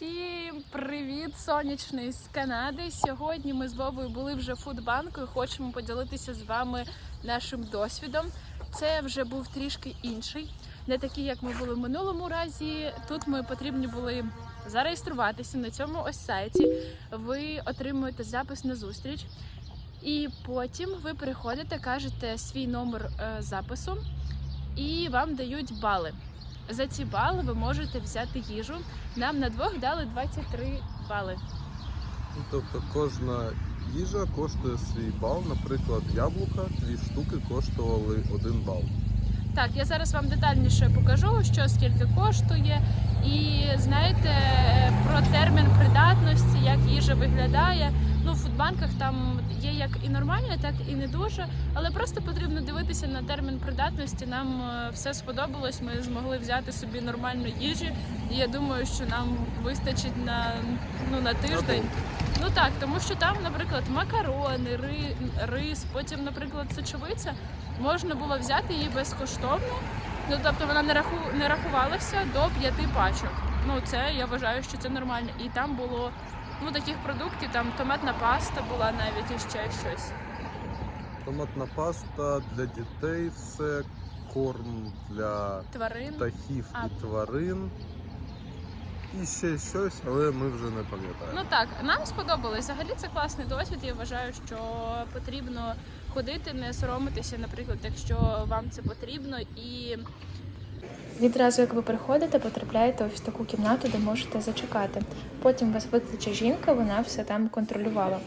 Всім привіт, сонячний з Канади. Сьогодні ми з Вовою були вже фудбанку і хочемо поділитися з вами нашим досвідом. Це вже був трішки інший, не такий, як ми були в минулому разі. Тут ми потрібні були зареєструватися на цьому ось сайті. Ви отримуєте запис на зустріч, і потім ви приходите, кажете свій номер е, запису, і вам дають бали. За ці бали ви можете взяти їжу. Нам на двох дали 23 бали. Ну, Тобто кожна їжа коштує свій бал. Наприклад, яблука дві штуки коштували один бал. Так, я зараз вам детальніше покажу, що скільки коштує, і знаєте про термін придатності, як їжа виглядає. В фудбанках там є як і нормально, так і не дуже. Але просто потрібно дивитися на термін придатності. Нам е, все сподобалось. Ми змогли взяти собі нормальну їжі. І я думаю, що нам вистачить на, ну, на тиждень. Ну так, тому що там, наприклад, макарони, ри, рис, потім, наприклад, сочовиця. Можна було взяти її безкоштовно. Ну тобто вона не раху не рахувалася до п'яти пачок. Ну це я вважаю, що це нормально. І там було ну таких продуктів, там томатна паста була навіть і ще щось. Томатна паста для дітей, все корм для Тварин. птахів А. і тварин. І ще щось, але ми вже не пам'ятаємо. Ну так, нам сподобалось. Взагалі це класний досвід. Я вважаю, що потрібно ходити, не соромитися, наприклад, якщо вам це потрібно, і Відразу, як ви приходите, потрапляєте ось в таку кімнату, де можете зачекати. Потім вас викличе жінка, вона все там контролювала.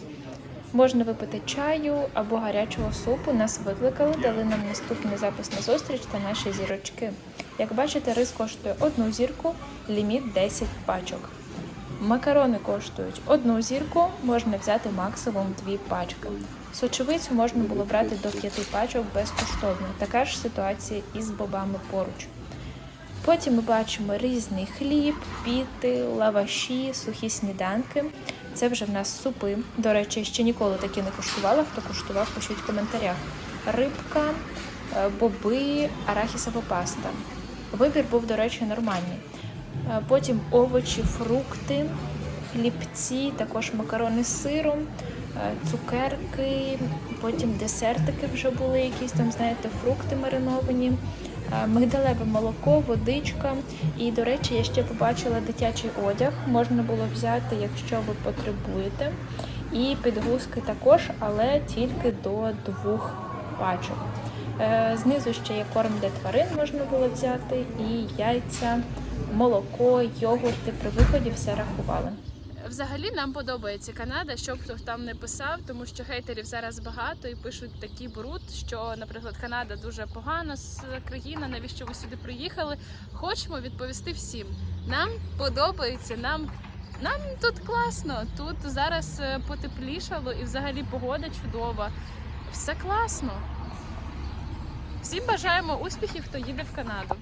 Можна випити чаю або гарячого супу. Нас викликали, дали нам наступний запис на зустріч та наші зірочки. Як бачите, рис коштує одну зірку, ліміт 10 пачок. Макарони коштують одну зірку, можна взяти максимум дві пачки. Сочевицю можна було брати до п'яти пачок безкоштовно. Така ж ситуація із бобами поруч. Потім ми бачимо різний хліб, піти, лаваші, сухі сніданки. Це вже в нас супи. До речі, ще ніколи такі не куштувала. Хто куштував, пишіть в коментарях. Рибка, е, боби, арахісова паста. Вибір був, до речі, нормальний. Е, Потім овочі, фрукти, хлібці, також макарони з сиром, е, цукерки, потім десертики вже були, якісь там, знаєте, фрукти мариновані, мигдалеве молоко, водичка. І, до речі, я ще побачила дитячий одяг. Можна було взяти, якщо ви потребуєте. І підгузки також, але тільки до двох пачок. Е, Знизу ще є корм для тварин, можна було взяти, і яйця, молоко, йогурти. При виході все рахували. Взагалі нам подобається Канада, щоб хто там не писав, тому що хейтерів зараз багато і пишуть такий бруд, що, наприклад, Канада дуже погана країна. Навіщо ви сюди приїхали? Хочемо відповісти всім. Нам подобається, нам. Нам тут класно. Тут зараз е, потеплішало і взагалі погода чудова. Все класно. Всім бажаємо успіхів, хто їде в Канаду.